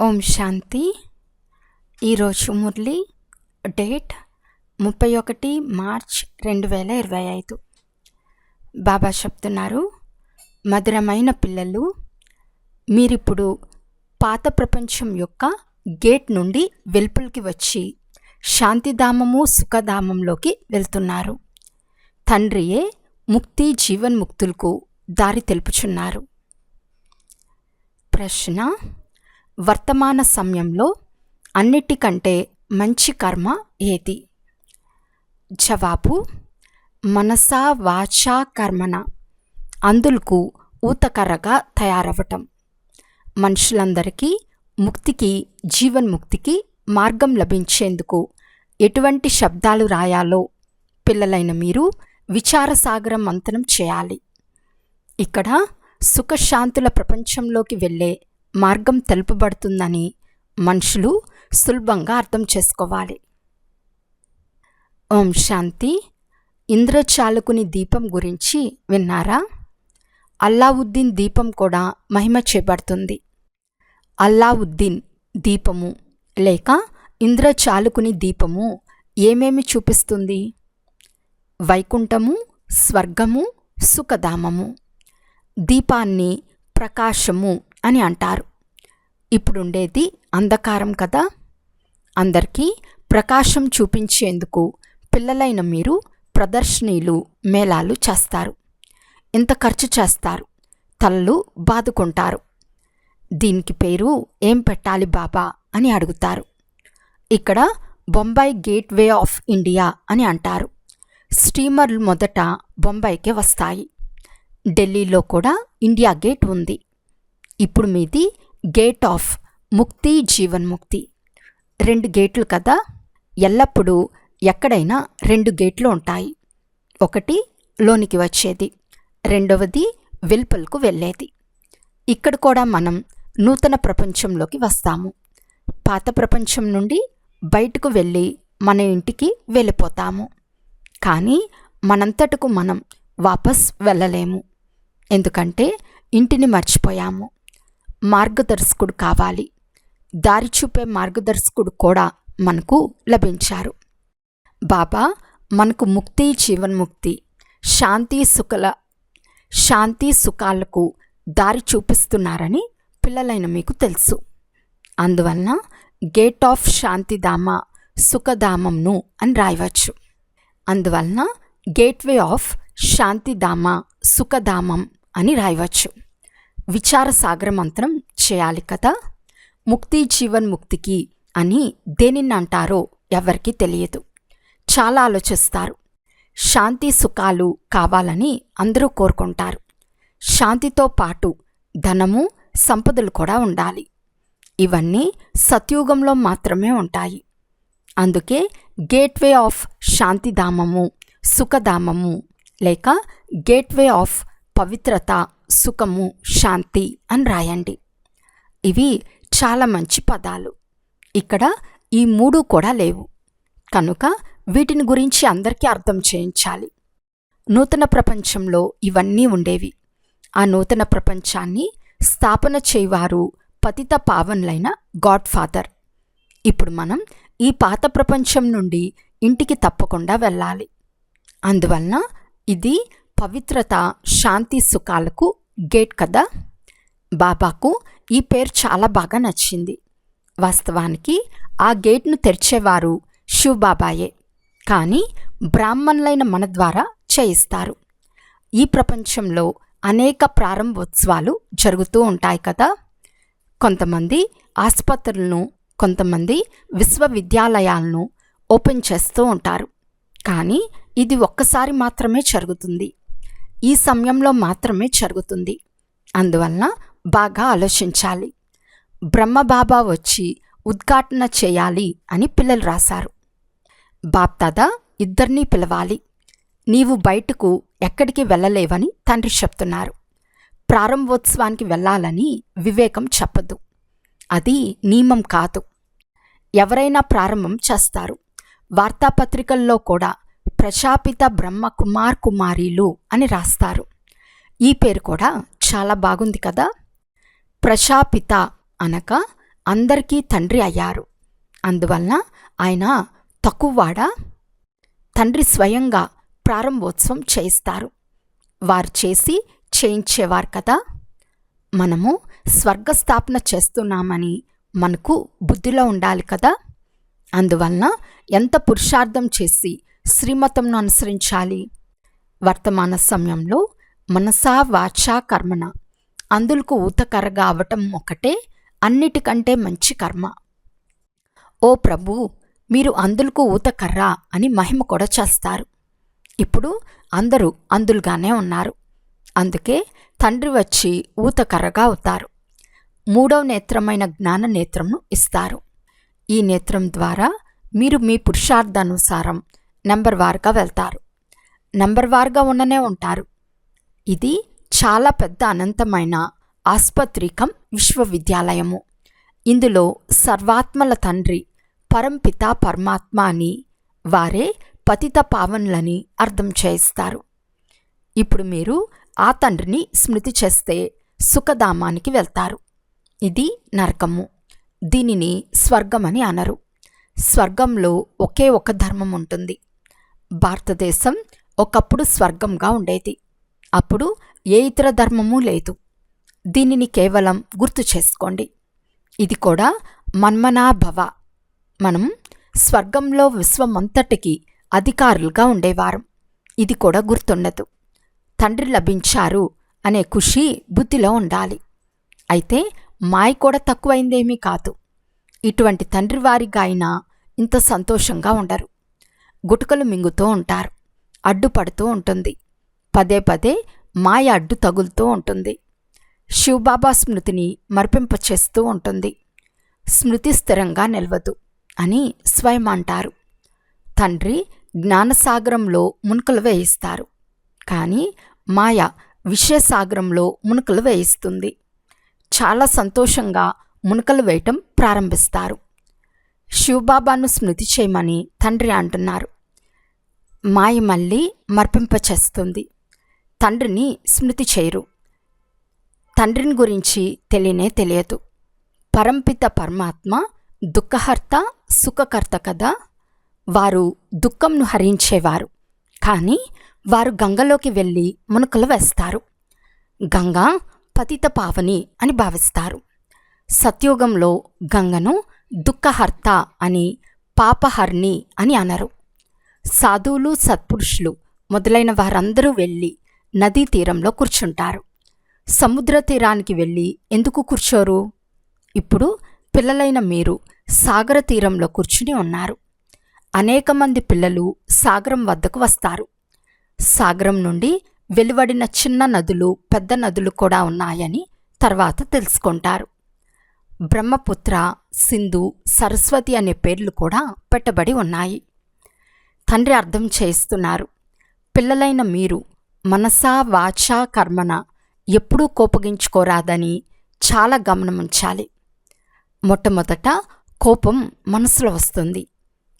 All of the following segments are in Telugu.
ఓం శాంతి. ఈరోజు మురళి డేట్ ముప్పై ఒకటి మార్చ్ రెండు వేల ఇరవై ఐదు. బాబా చెప్తున్నారు మధురమైన పిల్లలు మీరిప్పుడు పాత ప్రపంచం యొక్క గేట్ నుండి వెలుపలికి వచ్చి శాంతిధామము సుఖధామంలోకి వెళ్తున్నారు. తండ్రియే ముక్తి జీవన్ముక్తులకు దారి తెలుపుచున్నారు. ప్రశ్న వర్తమాన సమయంలో అన్నిటికంటే మంచి కర్మ ఏది? జవాబు మనసా వాచా కర్మన అందులకు ఊతకర్రగా తయారవటం. మనుషులందరికీ ముక్తికి జీవన్ముక్తికి మార్గం లభించేందుకు ఎటువంటి శబ్దాలు రాయాలో పిల్లలైన మీరు విచారసాగరం మంతనం చేయాలి. ఇక్కడ సుఖశాంతుల ప్రపంచంలోకి వెళ్ళే మార్గం తెలుపబడుతుందని మనుషులు సులభంగా అర్థం చేసుకోవాలి. ఓం శాంతి. ఇంద్రచాలకుని దీపం గురించి విన్నారా? అల్లావుద్దీన్ దీపం కూడా మహిమ చేయబడుతుంది అల్లావుద్దీన్ దీపము లేక ఇంద్రచాలకుని దీపము ఏమేమి చూపిస్తుంది? వైకుంఠము స్వర్గము సుఖధామము. దీపాన్ని ప్రకాశము అని అంటారు. ఇప్పుడుండేది అంధకారం కదా. అందరికీ ప్రకాశం చూపించేందుకు పిల్లలైన మీరు ప్రదర్శనీలు మేళాలు చేస్తారు. ఎంత ఖర్చు చేస్తారు. తలలు బాదుకుంటారు. దీనికి పేరు ఏం పెట్టాలి బాబా అని అడుగుతారు. ఇక్కడ బొంబాయి గేట్వే ఆఫ్ ఇండియా అని అంటారు. స్టీమర్లు మొదట బొంబాయికే వస్తాయి. ఢిల్లీలో కూడా ఇండియా గేట్ ఉంది. ఇప్పుడు మీది గేట్ ఆఫ్ ముక్తి జీవన్ముక్తి రెండు గేట్లు కదా? ఎల్లప్పుడూ ఎక్కడైనా రెండు గేట్లు ఉంటాయి. ఒకటి లోనికి వచ్చేది రెండవది వెలుపలకు వెళ్ళేది. ఇక్కడ కూడా మనం నూతన ప్రపంచంలోకి వస్తాము. పాత ప్రపంచం నుండి బయటకు వెళ్ళి మన ఇంటికి వెళ్ళిపోతాము. కానీ మనంతటకు మనం వాపస్ వెళ్ళలేము. ఎందుకంటే ఇంటిని మర్చిపోయాము. మార్గదర్శకుడు కావాలి. దారి చూపే మార్గదర్శకుడు కూడా మనకు లభించారు. బాబా మనకు ముక్తి జీవన్ముక్తి శాంతి సుఖల శాంతి సుఖాలకు దారి చూపిస్తున్నారని పిల్లలైన మీకు తెలుసు. అందువలన గేట్ ఆఫ్ శాంతిధామ సుఖధామంను అని రాయవచ్చు. అందువలన గేట్వే ఆఫ్ శాంతిధామ సుఖధామం అని రాయవచ్చు. విచార సాగర మంత్రం చేయాలి కదా? ముక్తి జీవన్ ముక్తికి అని దేనిని అంటారో ఎవరికీ తెలియదు. చాలా ఆలోచిస్తారు. శాంతి సుఖాలు కావాలని అందరూ కోరుకుంటారు. శాంతితో పాటు ధనము సంపదలు కూడా ఉండాలి. ఇవన్నీ సత్యుగంలో మాత్రమే ఉంటాయి. అందుకే గేట్వే ఆఫ్ శాంతిధామము సుఖధామము లేక గేట్వే ఆఫ్ పవిత్రత సుఖము శాంతి అని రాయండి. ఇవి చాలా మంచి పదాలు. ఇక్కడ ఈ మూడు కూడా లేవు. కనుక వీటిని గురించి అందరికీ అర్థం చేయించాలి. నూతన ప్రపంచంలో ఇవన్నీ ఉండేవి. ఆ నూతన ప్రపంచాన్ని స్థాపన చేయవారు పతిత పావన్లైన గాడ్ ఫాదర్. ఇప్పుడు మనం ఈ పాత ప్రపంచం నుండి ఇంటికి తప్పకుండా వెళ్ళాలి. అందువలన ఇది పవిత్రత శాంతి సుఖాలకు గేట్ కదా? బాబాకు ఈ పేరు చాలా బాగా నచ్చింది. వాస్తవానికి ఆ గేట్ను తెరిచేవారు శివబాబాయే. కానీ బ్రాహ్మణులైన మన ద్వారా చేయిస్తారు. ఈ ప్రపంచంలో అనేక ప్రారంభోత్సవాలు జరుగుతూ ఉంటాయి కదా? కొంతమంది ఆసుపత్రులను కొంతమంది విశ్వవిద్యాలయాలను ఓపెన్ చేస్తూ ఉంటారు. కానీ ఇది ఒక్కసారి మాత్రమే జరుగుతుంది. ఈ సమయంలో మాత్రమే జరుగుతుంది. అందువలన బాగా ఆలోచించాలి. బ్రహ్మబాబా వచ్చి ఉద్ఘాటన చేయాలి అని పిల్లలు రాశారు. బాప్దాదా ఇద్దరినీ పిలవాలి. నీవు బయటకు ఎక్కడికి వెళ్ళలేవని తండ్రి చెప్తున్నారు. ప్రారంభోత్సవానికి వెళ్ళాలని వివేకం చెప్పదు. అది నియమం కాదు. ఎవరైనా ప్రారంభం చేస్తారు. వార్తాపత్రికల్లో కూడా ప్రజాపిత బ్రహ్మ కుమార్ కుమారీలు అని రాస్తారు. ఈ పేరు కూడా చాలా బాగుంది కదా? ప్రజాపిత అనగా అందరికీ తండ్రి అయ్యారు. అందువలన ఆయన తక్కువవాడా? తండ్రి స్వయంగా ప్రారంభోత్సవం చేయిస్తారు. వారు చేసి చేయించేవారు కదా? మనము స్వర్గస్థాపన చేస్తున్నామని మనకు బుద్ధిలో ఉండాలి కదా? అందువలన ఎంత పురుషార్థం చేసి శ్రీమతంను అనుసరించాలి. వర్తమాన సమయంలో మనసా వాచా కర్మన అందులకు ఊతకరగా అవటం ఒకటే అన్నిటికంటే మంచి కర్మ. ఓ ప్రభు మీరు అందులకు ఊతకర్ర అని మహిమ కూడా చేస్తారు. ఇప్పుడు అందరూ అందులుగానే ఉన్నారు. అందుకే తండ్రి వచ్చి ఊతకర్రగా అవుతారు. మూడవ నేత్రమైన జ్ఞాన నేత్రంను ఇస్తారు. ఈ నేత్రం ద్వారా మీరు మీ పురుషార్థానుసారం నెంబర్ వారుగా వెళ్తారు. నెంబర్ వారుగా ఉండనే ఉంటారు. ఇది చాలా పెద్ద అనంతమైన ఆస్పత్రికం విశ్వవిద్యాలయము. ఇందులో సర్వాత్మల తండ్రి పరంపిత పరమాత్మ అని వారే పతిత పావనులని అర్థం చేయిస్తారు ఇప్పుడు మీరు ఆ తండ్రిని స్మృతి చేస్తే సుఖధామానికి వెళ్తారు. ఇది నరకము. దీనిని స్వర్గమని అనరు. స్వర్గంలో ఒకే ఒక ధర్మం ఉంటుంది. భారతదేశం ఒకప్పుడు స్వర్గంగా ఉండేది. అప్పుడు ఏ ఇతర ధర్మము లేదు. దీనిని కేవలం గుర్తు చేసుకోండి. ఇది కూడా మన్మనాభవ. మనం స్వర్గంలో విశ్వమంతటికి అధికారులుగా ఉండేవారు. ఇది కూడా గుర్తుండదు. తండ్రి లభించారు అనే ఖుషి బుద్ధిలో ఉండాలి. అయితే మాయ కూడా తక్కువైందేమీ కాదు. ఇటువంటి తండ్రి వారిగా అయినా ఇంత సంతోషంగా ఉండరు. గుటుకలు మింగుతూ ఉంటారు. అడ్డుపడుతూ ఉంటుంది. పదే పదే మాయ అడ్డు తగులుతూ ఉంటుంది. శివబాబా స్మృతిని మరిపింపచేస్తూ ఉంటుంది. స్మృతి స్థిరంగా నిలవదు అని స్వయం అంటారు. తండ్రి జ్ఞానసాగరంలో మునుకలు వేయిస్తారు. కానీ మాయ విషయసాగరంలో మునుకలు వేయిస్తుంది. చాలా సంతోషంగా మునుకలు వేయటం ప్రారంభిస్తారు. శివబాబాను స్మృతి చేయమని తండ్రి అంటున్నారు. మాయ మళ్ళీ మర్పింపచేస్తుంది. తండ్రిని స్మృతి చేయరు. తండ్రిని గురించి తెలియనే తెలియదు. పరంపిత పరమాత్మ దుఃఖహర్త సుఖకర్త కదా. వారు దుఃఖంను హరించేవారు. కానీ వారు గంగలోకి వెళ్ళి మునుకలు వేస్తారు. గంగా పతిత పావని అని భావిస్తారు. సత్యోగంలో గంగను దుఃఖహర్త అని పాపహర్ని అని అనరు. సాధువులు సత్పురుషులు మొదలైన వారందరూ వెళ్ళి నదీ తీరంలో కూర్చుంటారు. సముద్ర తీరానికి వెళ్ళి ఎందుకు కూర్చోరు? ఇప్పుడు పిల్లలైన మీరు సాగర తీరంలో కూర్చుని ఉన్నారు. అనేక మంది పిల్లలు సాగరం వద్దకు వస్తారు. సాగరం నుండి వెలువడిన చిన్న నదులు పెద్ద నదులు కూడా ఉన్నాయని తర్వాత తెలుసుకుంటారు. బ్రహ్మపుత్ర సింధు సరస్వతి అనే పేర్లు కూడా పెట్టబడి ఉన్నాయి. తండ్రి అర్థం చేస్తున్నారు పిల్లలైన మీరు మనసా వాచా కర్మన ఎప్పుడూ కోపగించుకోరాదని చాలా గమనముంచాలి. మొట్టమొదట కోపం మనసులో వస్తుంది.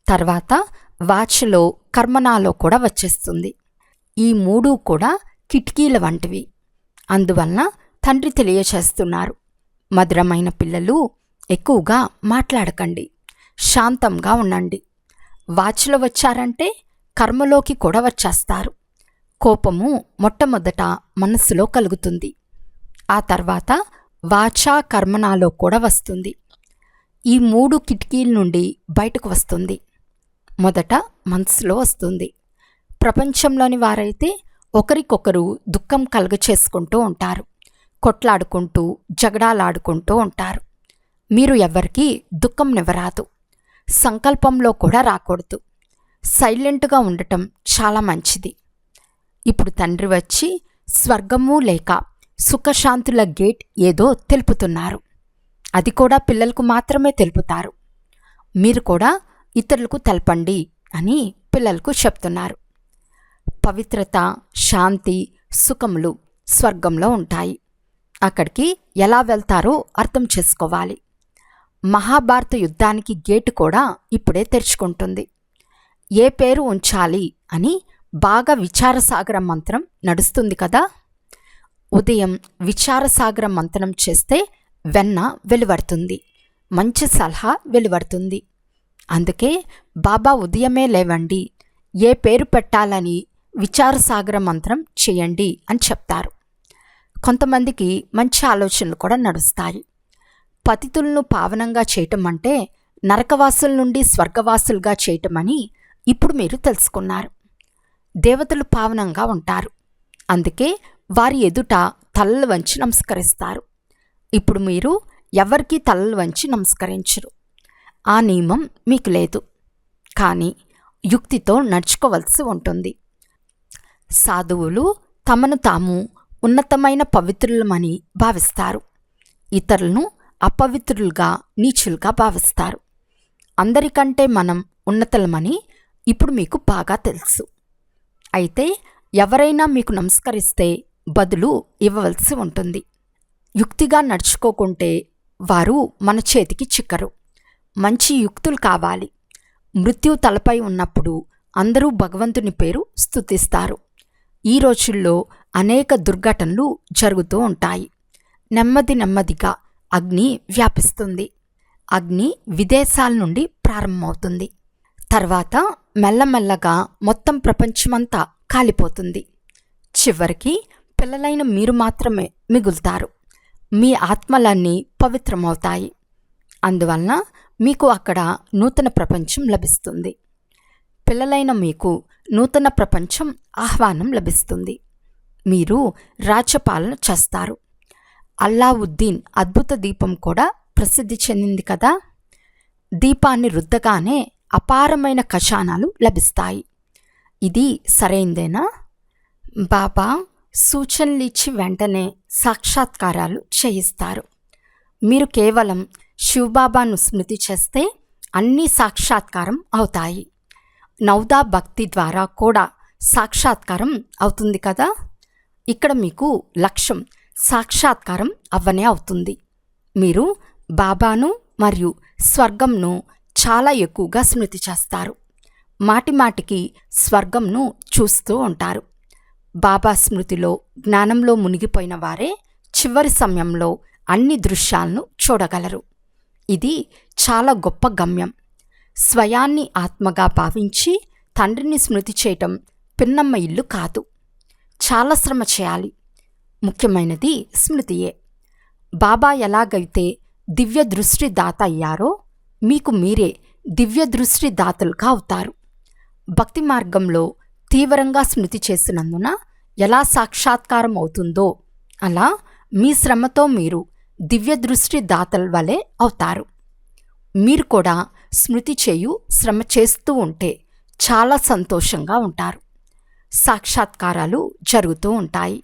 తర్వాత వాచ్లో కర్మనాలో కూడా వచ్చేస్తుంది. ఈ మూడు కూడా కిటికీల వంటివి. అందువలన తండ్రి తెలియచేస్తున్నారు. మధురమైన పిల్లలు ఎక్కువగా మాట్లాడకండి. శాంతంగా ఉండండి. వాచ్లో వచ్చారంటే కర్మలోకి కూడా వచ్చేస్తారు. కోపము మొట్టమొదట మనస్సులో కలుగుతుంది. ఆ తర్వాత వాచా కర్మనాలో కూడా వస్తుంది. ఈ మూడు కిటికీల నుండి బయటకు వస్తుంది. మొదట మనసులో వస్తుంది. ప్రపంచంలోని వారైతే ఒకరికొకరు దుఃఖం కలుగ చేసుకుంటూ ఉంటారు. కొట్లాడుకుంటూ జగడాలాడుకుంటూ ఉంటారు. మీరు ఎవరికి దుఃఖం నివ్వరాదు. సంకల్పంలో కూడా రాకూడదు. సైలెంట్గా ఉండటం చాలా మంచిది. ఇప్పుడు తండ్రి వచ్చి స్వర్గము లేక సుఖశాంతుల గేట్ ఏదో తెలుపుతున్నారు. అది కూడా పిల్లలకు మాత్రమే తెలుపుతారు. మీరు కూడా ఇతరులకు తెలపండి అని పిల్లలకు చెప్తున్నారు. పవిత్రత శాంతి సుఖములు స్వర్గంలో ఉంటాయి. అక్కడికి ఎలా వెళ్తారో అర్థం చేసుకోవాలి. మహాభారత యుద్ధానికి గేటు కూడా ఇప్పుడే తెరుచుకుంటుంది. ఏ పేరు ఉంచాలి అని బాగా విచారసాగర మంత్రం నడుస్తుంది కదా? ఉదయం విచారసాగర మంత్రం చేస్తే వెన్న వెలువడుతుంది. మంచి సలహా వెలువడుతుంది. అందుకే బాబా ఉదయమే లేవండి ఏ పేరు పెట్టాలని విచారసాగర మంత్రం చేయండి అని చెప్తారు. కొంతమందికి మంచి ఆలోచనలు కూడా నడుస్తాయి. పతితులను పావనంగా చేయటం అంటే నరకవాసుల నుండి స్వర్గవాసులుగా చేయటమని ఇప్పుడు మీరు తెలుసుకున్నారు. దేవతలు పావనంగా ఉంటారు. అందుకే వారి ఎదుట తలలు వంచి నమస్కరిస్తారు. ఇప్పుడు మీరు ఎవరికీ తలలు వంచి నమస్కరించరు. ఆ నియమం మీకు లేదు. కానీ యుక్తితో నడుచుకోవలసి ఉంటుంది. సాధువులు తమను తాము ఉన్నతమైన పవిత్రులమని భావిస్తారు. ఇతరులను అపవిత్రులుగా నీచులుగా భావిస్తారు. అందరికంటే మనం ఉన్నతలమని ఇప్పుడు మీకు బాగా తెలుసు. అయితే ఎవరైనా మీకు నమస్కరిస్తే బదులు ఇవ్వవలసి ఉంటుంది. యుక్తిగా నడుచుకోకుంటే వారు మన చేతికి చిక్కరు. మంచి యుక్తులు కావాలి. మృత్యు తలపై ఉన్నప్పుడు అందరూ భగవంతుని పేరు స్థుతిస్తారు ఈ రోజుల్లో అనేక దుర్ఘటనలు జరుగుతూ ఉంటాయి. నెమ్మది నెమ్మదిగా అగ్ని వ్యాపిస్తుంది. అగ్ని విదేశాల నుండి ప్రారంభమవుతుంది. తర్వాత మెల్లమెల్లగా మొత్తం ప్రపంచమంతా కాలిపోతుంది. చివరికి పిల్లలైన మీరు మాత్రమే మిగులుతారు. మీ ఆత్మలన్నీ పవిత్రమవుతాయి. అందువలన మీకు అక్కడ నూతన ప్రపంచం లభిస్తుంది. పిల్లలైన మీకు నూతన ప్రపంచం ఆహ్వానం లభిస్తుంది. మీరు రాజ్యపాలన చేస్తారు. అల్లావుద్దీన్ అద్భుత దీపం కూడా ప్రసిద్ధి చెందింది కదా? దీపాన్ని రుద్దగానే అపారమైన ఖజానాలు లభిస్తాయి. ఇది సరైందేనా? బాబా సూచనలు ఇచ్చి వెంటనే సాక్షాత్కారాలు చేయిస్తారు. మీరు కేవలం శివబాబాను స్మృతి చేస్తే అన్నీ సాక్షాత్కారం అవుతాయి. నౌదా భక్తి ద్వారా కూడా సాక్షాత్కారం అవుతుంది కదా? ఇక్కడ మీకు లక్ష్యం సాక్షాత్కారం అవ్వనే అవుతుంది. మీరు బాబాను మరియు స్వర్గంను చాలా ఎక్కువగా స్మృతి చేస్తారు. మాటిమాటికి స్వర్గంను చూస్తూ ఉంటారు. బాబా స్మృతిలో జ్ఞానంలో మునిగిపోయిన వారే చివరి సమయంలో అన్ని దృశ్యాలను చూడగలరు. ఇది చాలా గొప్ప గమ్యం. స్వయాన్ని ఆత్మగా భావించి తండ్రిని స్మృతి చేయటం పిన్నమ్మ ఇల్లు కాదు. చాలా శ్రమ చేయాలి. ముఖ్యమైనది స్మృతియే. బాబా ఎలాగైతే దివ్య దృష్టి దాత అయ్యారో మీకు మీరే దివ్య దృష్టి దాతలుగా అవుతారు. భక్తి మార్గంలో తీవ్రంగా స్మృతి చేసినందున ఎలా సాక్షాత్కారం అవుతుందో అలా మీ శ్రమతో మీరు దివ్య దృష్టి దాతల వలె అవుతారు. మీరు కూడా స్మృతి చేయు శ్రమ చేస్తూ ఉంటే చాలా సంతోషంగా ఉంటారు. సాక్షాత్కారాలు జరుగుతూ ఉంటాయి.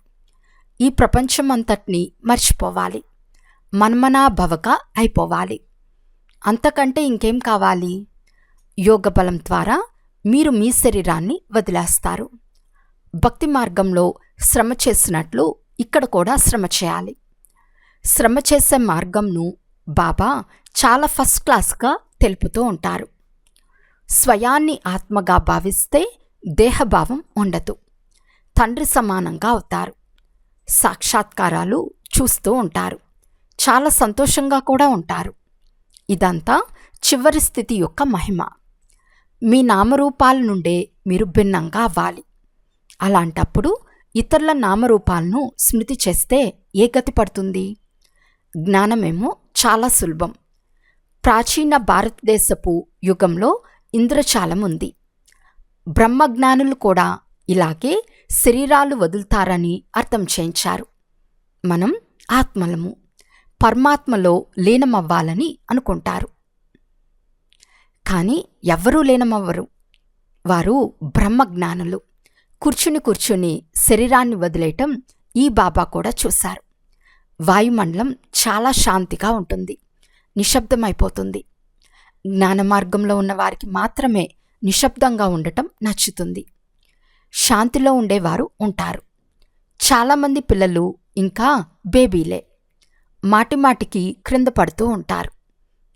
ఈ ప్రపంచమంతటిని మర్చిపోవాలి. మన్మనాభవక అయిపోవాలి. అంతకంటే ఇంకేం కావాలి? యోగ బలం ద్వారా మీరు మీ శరీరాన్ని వదిలేస్తారు. భక్తి మార్గంలో శ్రమ చేసినట్లు ఇక్కడ కూడా శ్రమ చేయాలి. శ్రమ చేసే మార్గంను బాబా చాలా ఫస్ట్ క్లాస్గా తెలుపుతూ ఉంటారు. స్వయాన్ని ఆత్మగా భావిస్తే దేహభావం ఉండదు. తండ్రి సమానంగా అవుతారు. సాక్షాత్కారాలు చూస్తూ ఉంటారు. చాలా సంతోషంగా కూడా ఉంటారు. ఇదంతా చివరి స్థితి యొక్క మహిమ. మీ నామరూపాల నుండే మీరు భిన్నంగా అవ్వాలి. అలాంటప్పుడు ఇతరుల నామరూపాలను స్మృతి చేస్తే ఏ గతి పడుతుంది? జ్ఞానమేమో చాలా సులభం. ప్రాచీన భారతదేశపు యుగంలో ఇంద్రచాలం ఉంది. బ్రహ్మజ్ఞానులు కూడా ఇలాగే శరీరాలు వదులుతారని అర్థం చేయించారు. మనం ఆత్మలము పరమాత్మలో లీనమవ్వాలని అనుకుంటారు. కానీ ఎవ్వరూ లీనమవ్వరు. వారు బ్రహ్మజ్ఞానులు కూర్చుని కూర్చుని శరీరాన్ని వదిలేయటం ఈ బాబా కూడా చూశారు. వాయుమండలం చాలా శాంతిగా ఉంటుంది. నిశ్శబ్దమైపోతుంది. జ్ఞాన మార్గంలో ఉన్న వారికి మాత్రమే నిశ్శబ్దంగా ఉండటం నచ్చుతుంది. శాంతిలో ఉండేవారు ఉంటారు. చాలామంది పిల్లలు ఇంకా బేబీలే. మాటిమాటికి క్రింద పడుతూ ఉంటారు.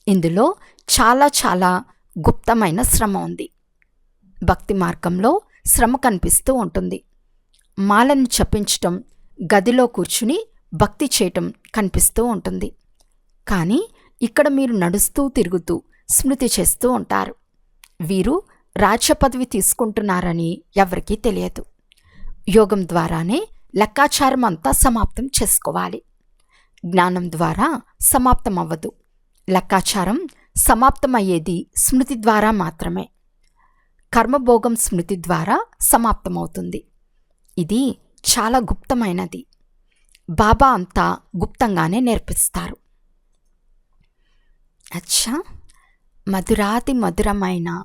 ఇందులో చాలా చాలా గుప్తమైన శ్రమ ఉంది. భక్తి మార్గంలో శ్రమ కనిపిస్తూ ఉంటుంది. మాలను చప్పించటం గదిలో కూర్చుని భక్తి చేయటం కనిపిస్తూ ఉంటుంది. కానీ ఇక్కడ మీరు నడుస్తూ తిరుగుతూ స్మృతి చేస్తూ ఉంటారు. వీరు రాజ్య పదవి తీసుకుంటున్నారని ఎవరికీ తెలియదు. యోగం ద్వారానే లెక్కాచారం అంతా సమాప్తం చేసుకోవాలి. జ్ఞానం ద్వారా సమాప్తం అవ్వదు లెక్కాచారం సమాప్తమయ్యేది స్మృతి ద్వారా మాత్రమే. కర్మభోగం స్మృతి ద్వారా సమాప్తమవుతుంది. ఇది చాలా గుప్తమైనది. బాబా అంతా గుప్తంగానే నేర్పిస్తారు. అచ్చా! మధురాతి మధురమైన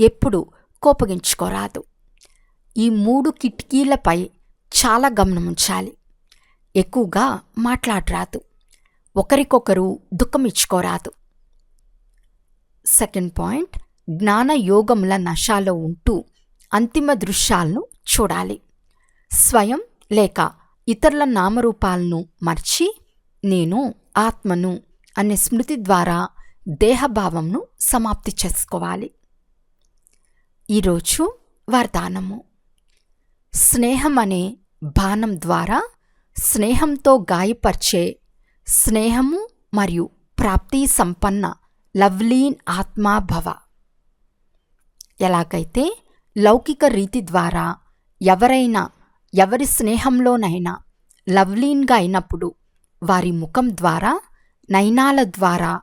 ఎప్పుడు కోపగించుకోరాదు. ఈ మూడు కిటికీలపై చాలా గమనం ఉంచాలి ఎక్కువగా మాట్లాడరాదు. ఒకరికొకరు దుఃఖం ఇచ్చుకోరాదు సెకండ్ పాయింట్ జ్ఞాన యోగముల నశాలో ఉంటూ అంతిమ దృశ్యాలను చూడాలి. స్వయం లేక ఇతరుల నామరూపాలను మర్చి నేను ఆత్మను అనే స్మృతి ద్వారా దేహభావంను సమాప్తి చేసుకోవాలి. ఈరోజు వరదానము స్నేహం అనే బాణం ద్వారా స్నేహంతో గాయపరిచే స్నేహము మరియు ప్రాప్తి సంపన్న లవ్లీన్ ఆత్మాభవ. ఎలాగైతే లౌకిక రీతి ద్వారా ఎవరైనా ఎవరి స్నేహంలోనైనా లవ్లీన్గా అయినప్పుడు వారి ముఖం ద్వారా నయనాల ద్వారా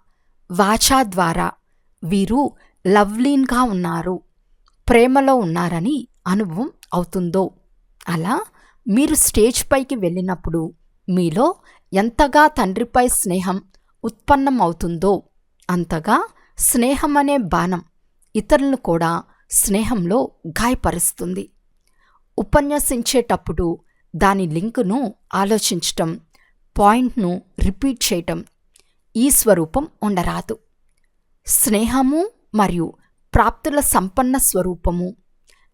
వాచా ద్వారా వీరు లవ్లీన్గా ఉన్నారు. ప్రేమలో ఉన్నారని అనుభవం అవుతుందో? అలా మీరు స్టేజ్ పైకి వెళ్ళినప్పుడు మీలో ఎంతగా తండ్రిపై స్నేహం ఉత్పన్నం అవుతుందో అంతగా స్నేహం అనే బాణం ఇతరులను కూడా స్నేహంలో గాయపరుస్తుంది. ఉపన్యసించేటప్పుడు దాని లింకును ఆలోచించటం పాయింట్ను రిపీట్ చేయటం ఈ స్వరూపం ఉండరాదు. స్నేహము మరియు ప్రాప్తుల సంపన్న స్వరూపము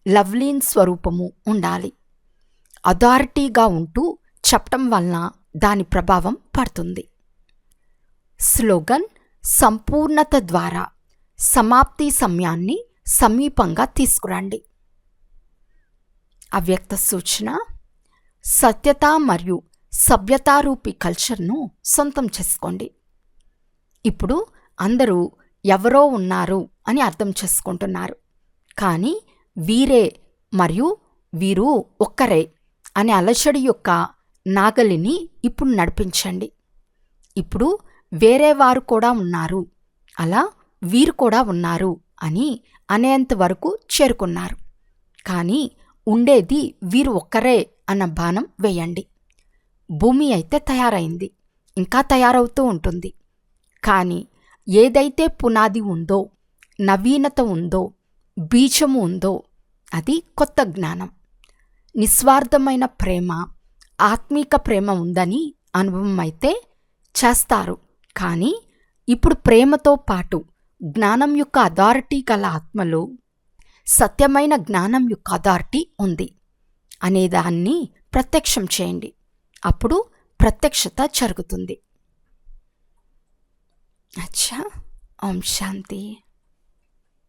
లవ్లీన్ స్వరూపము ఉండాలి. అథారిటీగా ఉంటూ చెప్పటం వలన దాని ప్రభావం పడుతుంది. స్లోగన్ సంపూర్ణత ద్వారా సమాప్తి సమయాన్ని సమీపంగా తీసుకురండి. అవ్యక్త సూచన సత్యత మరియు సభ్యతారూపి కల్చర్ను సొంతం చేసుకోండి. ఇప్పుడు అందరూ ఎవరో ఉన్నారు అని అర్థం చేసుకుంటున్నారు. కానీ వీరే మరియు వీరు ఒక్కరే అనే అలచడి యొక్క నాగలిని ఇప్పుడు నడిపించండి. ఇప్పుడు వేరే వారు కూడా ఉన్నారు. అలా వీరు కూడా ఉన్నారు అని అనేంత వరకు చేరుకున్నారు. కానీ ఉండేది వీరు ఒక్కరే అన్న బాణం వేయండి. భూమి అయితే తయారైంది. ఇంకా తయారవుతూ ఉంటుంది. కానీ ఏదైతే పునాది ఉందో నవీనత ఉందో బీజము ఉందో అది కొత్త జ్ఞానం. నిస్వార్థమైన ప్రేమ ఆత్మీక ప్రేమ ఉందని అనుభవం అయితే చేస్తారు. కానీ ఇప్పుడు ప్రేమతో పాటు జ్ఞానం యొక్క అథారిటీ గల ఆత్మలో సత్యమైన జ్ఞానం యొక్క అథారిటీ ఉంది. అనేదాన్ని ప్రత్యక్షం చేయండి. అప్పుడు ప్రత్యక్షత జరుగుతుంది. అచ్చా ఓం శాంతి